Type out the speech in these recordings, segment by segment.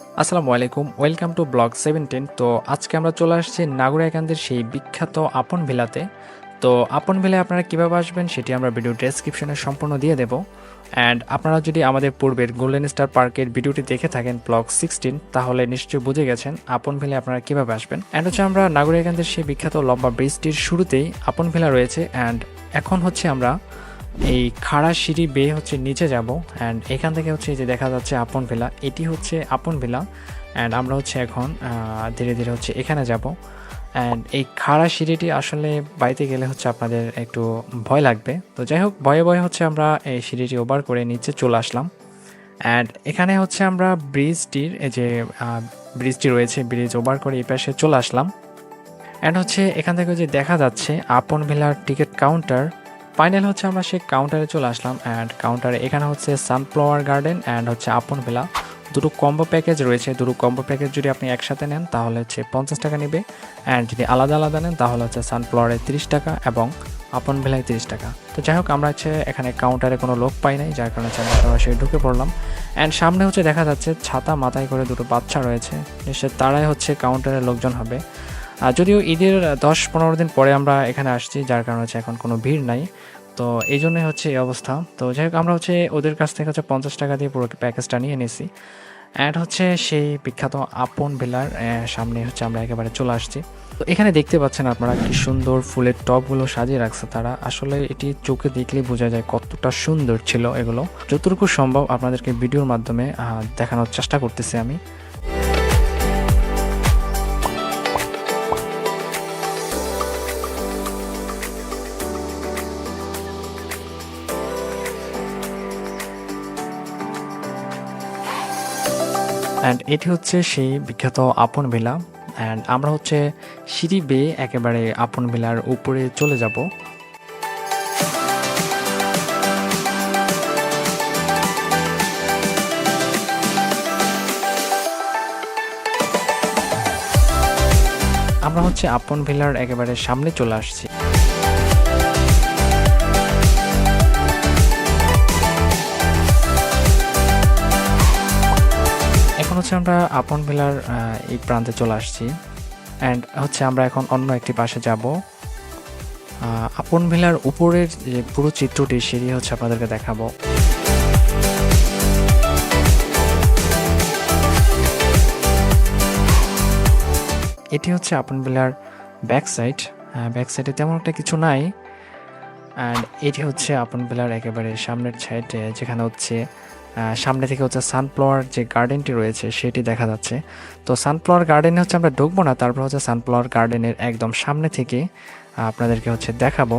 আসসালামু আলাইকুম, welcome to blog seventeen. তো আজকে আমরা চলে আসছি নাগরিকান্দের সেই বিখ্যাত আপন ভিলাতে। তো আপন ভিলায় আপনারা কীভাবে আসবেন সেটি আমরা ভিডিও ডেসক্রিপশনে সম্পূর্ণ দিয়ে দেব। অ্যান্ড আপনারা যদি আমাদের পূর্বের গোল্ডেন স্টার পার্কের ভিডিওটি দেখে থাকেন ব্লগ সিক্সটিন তাহলে নিশ্চয়ই বুঝে গেছেন আপন ভিলায় আপনারা কীভাবে আসবেন। অ্যান্ড হচ্ছে আমরা নাগরিকান্দের সেই বিখ্যাত লম্বা ব্রিজটির শুরুতেই আপন ভিলা রয়েছে। অ্যান্ড এখন হচ্ছে আমরা এই খাড়া সিঁড়ি বেয়ে হচ্ছে নিচে যাব। অ্যান্ড এখান থেকে হচ্ছে যে দেখা যাচ্ছে আপন ভিলা, এটি হচ্ছে আপন ভিলা। অ্যান্ড আমরা হচ্ছে এখন ধীরে ধীরে হচ্ছে এখানে যাব। অ্যান্ড এই খাড়া সিঁড়িটি আসলে বাড়িতে গেলে হচ্ছে আপনাদের একটু ভয় লাগবে। তো যাই হোক, ভয়ে ভয়ে হচ্ছে আমরা এই সিঁড়িটি ওভার করে নিচে চলে আসলাম। অ্যান্ড এখানে হচ্ছে আমরা ব্রিজটির, এই যে ব্রিজটি রয়েছে, ব্রিজ ওভার করে এই পাশে চলে আসলাম। অ্যান্ড হচ্ছে এখান থেকে যে দেখা যাচ্ছে, আপন ভিলার টিকিট কাউন্টার ফাইনাল হচ্ছে আমরা সেই কাউন্টারে চলে আসলাম অ্যান্ড কাউন্টারে এখানে হচ্ছে সানফ্লাওয়ার গার্ডেন অ্যান্ড হচ্ছে আপন ভিলা দুটো কম্বো প্যাকেজ রয়েছে। দুটো কম্বো প্যাকেজ যদি আপনি একসাথে নেন, তাহলে হচ্ছে পঞ্চাশ টাকা নেবে। অ্যান্ড যদি আলাদা আলাদা নেন, তাহলে হচ্ছে সানফ্লাওয়ারে তিরিশ টাকা এবং আপন ভেলায় তিরিশ টাকা। তো যাই হোক, আমরা হচ্ছে এখানে কাউন্টারে কোনো লোক পাই নাই, যার কারণে হচ্ছে আমরা সরাসরি ঢুকে পড়লাম। অ্যান্ড সামনে হচ্ছে দেখা যাচ্ছে ছাতা মাথায় করে দুটো বাচ্চা রয়েছে। নিশ্চয় তারাই হচ্ছে কাউন্টারের লোকজন হবে। যদিও ঈদের দশ পনেরো দিন পরে আমরা এখানে আসছি যার কারণে হচ্ছে এখন কোনো ভিড় নাই। তো এই জন্যই হচ্ছে এই অবস্থা। তো যাই হোক আমরা হচ্ছে ওদের কাছ থেকে হচ্ছে পঞ্চাশ টাকা দিয়ে পুরো প্যাকেজটা নিয়ে নিয়েছি অ্যান্ড হচ্ছে সেই বিখ্যাত আপন আহ, সামনে হচ্ছে আমরা একেবারে চলে আসছি। তো এখানে দেখতে পাচ্ছেন আপনারা কি সুন্দর ফুলের টবগুলো সাজিয়ে রাখছে তারা। আসলে এটি চোখে দেখলেই বোঝা যায় কতটা সুন্দর ছিল এগুলো। যতটুকু সম্ভব আপনাদেরকে ভিডিওর মাধ্যমে দেখানোর চেষ্টা করতেছি আমি। অ্যান্ড এটি হচ্ছে সেই বিখ্যাত আপন ভিলা। অ্যান্ড আমরা হচ্ছে সিঁড়ি বেয়ে একেবারে আপন ভিলার উপরে চলে যাব। আমরা হচ্ছে আপন ভিলার একেবারে সামনে চলে আসছি। হচ্ছে আমরা আপন ভিলার এই প্রান্তে চলে আসছি। অ্যান্ড হচ্ছে আমরা এখন অন্য একটি পাশে যাব। আপন ভিলার উপরের যে পুরো চিত্রটি, সেটি হচ্ছে আপনাদেরকে দেখাবো। এটি হচ্ছে আপন ভিলার ব্যাক সাইড। ব্যাক সাইডে তেমন একটা কিছু নাই। অ্যান্ড এটি হচ্ছে আপন ভিলার একেবারে সামনের সাইড, যেখানে হচ্ছে সামনে থেকে হচ্ছে সানফ্লাওয়ার যে গার্ডেনটি রয়েছে, সেটি দেখা যাচ্ছে। তো সানফ্লাওয়ার গার্ডেনে হচ্ছে আমরা ঢুকবো না, তারপর হচ্ছে সানফ্লাওয়ার গার্ডেনের একদম সামনে থেকে আপনাদেরকে হচ্ছে দেখাবো।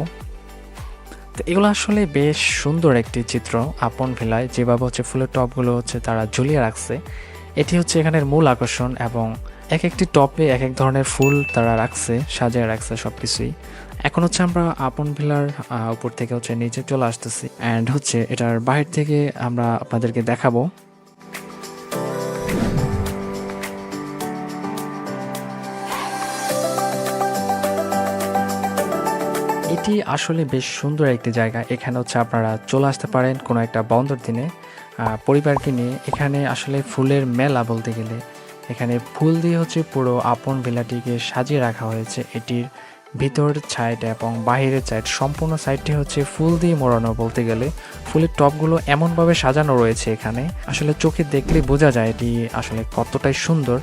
তো এগুলো আসলে বেশ সুন্দর একটি চিত্র আপন ভিলায়। যেভাবে হচ্ছে ফুলের টপগুলো হচ্ছে তারা ঝুলিয়ে রাখছে, এটি হচ্ছে এখানের মূল আকর্ষণ এবং এক একটি টপে এক এক ধরনের ফুল তারা রাখছে, সাজিয়ে রাখছে সব কিছুই এখন হচ্ছে আমরা আপন ভিলার উপর থেকে হচ্ছে নিচে চলে আসতেছি। অ্যান্ড হচ্ছে এটার বাহির থেকে আমরা আপনাদেরকে দেখাবো। এটি আসলে বেশ সুন্দর একটি জায়গা। এখানে হচ্ছে আপনারা চলে আসতে পারেন কোনো একটা বন্দর দিনে। পরিবারকে নিয়ে। এখানে আসলে ফুলের মেলা বলতে গেলে এখানে ফুল দিয়ে হচ্ছে পুরো আপন ভিলাটিকে সাজিয়ে রাখা হয়েছে। এটির ভিতর সাইড এবং বাহিরের সাইড সম্পূর্ণ সাইডটি হচ্ছে ফুল দিয়ে মোড়ানো বলতে গেলে। ফুলের টপগুলো এমনভাবে সাজানো রয়েছে এখানে। আসলে চোখে দেখলে বোঝা যায় এটি আসলে কতটাই সুন্দর।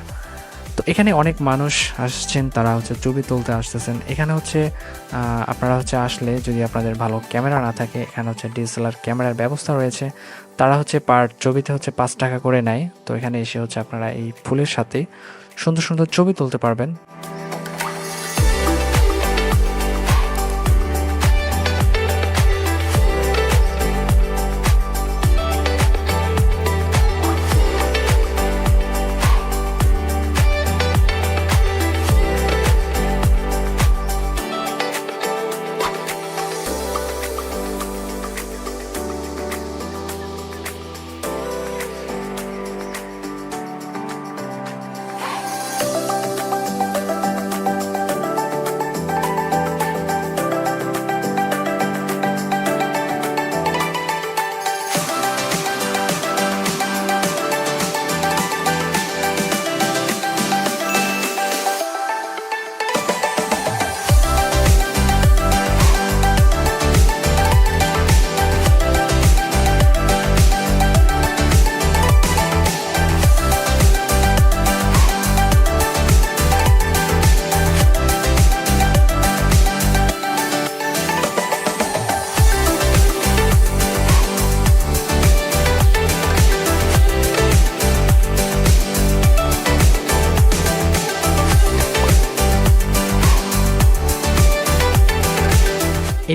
এখানে অনেক মানুষ আসছেন, তারা হচ্ছে ছবি তুলতে আসতেছেন। এখানে হচ্ছে আপনারা হচ্ছে আসলে যদি আপনাদের ভালো ক্যামেরা না থাকে, এখানে হচ্ছে ডিএসএলআর ক্যামেরার ব্যবস্থা রয়েছে। তারা হচ্ছে পার ছবিতে হচ্ছে পাঁচ টাকা করে নেয়। তো এখানে এসে হচ্ছে আপনারা এই ফুলের সাথে সুন্দর সুন্দর ছবি তুলতে পারবেন।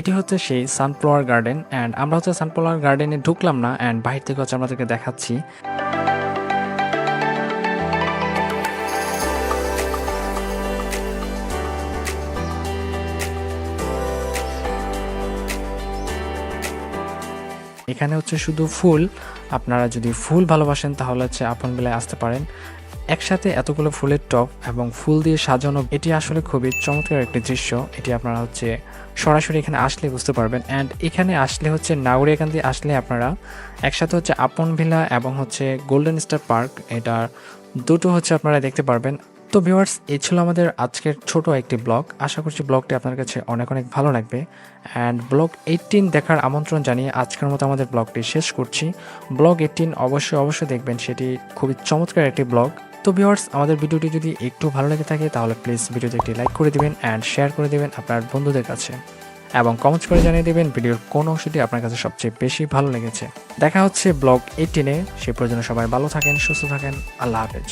এটি হচ্ছে সেই সানফ্লাওয়ার গার্ডেন অ্যান্ড আমরা হচ্ছে সানফ্লাওয়ার গার্ডেনে ঢুকলাম না অ্যান্ড বাহির থেকে হচ্ছে আমাদেরকে দেখাচ্ছি। এখানে হচ্ছে শুধু ফুল, আপনারা যদি ফুল ভালোবাসেন তাহলে হচ্ছে আপন বেলায় আসতে পারেন। একসাথে এতগুলো ফুলের টপ এবং ফুল দিয়ে সাজানো, এটি আসলে খুবই চমৎকার একটি দৃশ্য। এটি আপনারা হচ্ছে সরাসরি এখানে আসলে বুঝতে পারবেন। অ্যান্ড এখানে আসলে হচ্ছে নাগরিকান দিয়ে আসলে আপনারা একসাথে হচ্ছে আপন ভিলা এবং হচ্ছে গোল্ডেন স্টার পার্ক এটার দুটো হচ্ছে আপনারা দেখতে পারবেন। তো ভিউয়ার্স এই ছিল আমাদের আজকের ছোট একটি ব্লগ। আশা করছি ব্লগটি আপনার কাছে অনেক অনেক ভালো লাগবে। অ্যান্ড ব্লগ এইটিন দেখার আমন্ত্রণ জানিয়ে আজকের মতো আমাদের ব্লগটি শেষ করছি। ব্লগ এইটিন অবশ্যই অবশ্যই দেখবেন, সেটি খুবই চমৎকার একটি ব্লগ। তো ভিউয়ার্স, আমাদের ভিডিওটি যদি একটু ভালো লেগে থাকে, তাহলে প্লিজ ভিডিওতে একটি লাইক করে দিবেন অ্যান্ড শেয়ার করে দিবেন আপনার বন্ধুদের কাছে। এবং কমেন্টস করে জানিয়ে দেবেন ভিডিওর কোন অংশটি আপনার কাছে সবচেয়ে বেশি ভালো লেগেছে। দেখা হচ্ছে ব্লগ এইটিনে সে প্রয়োজনে সবাই ভালো থাকেন, সুস্থ থাকেন। আল্লাহ হাফেজ।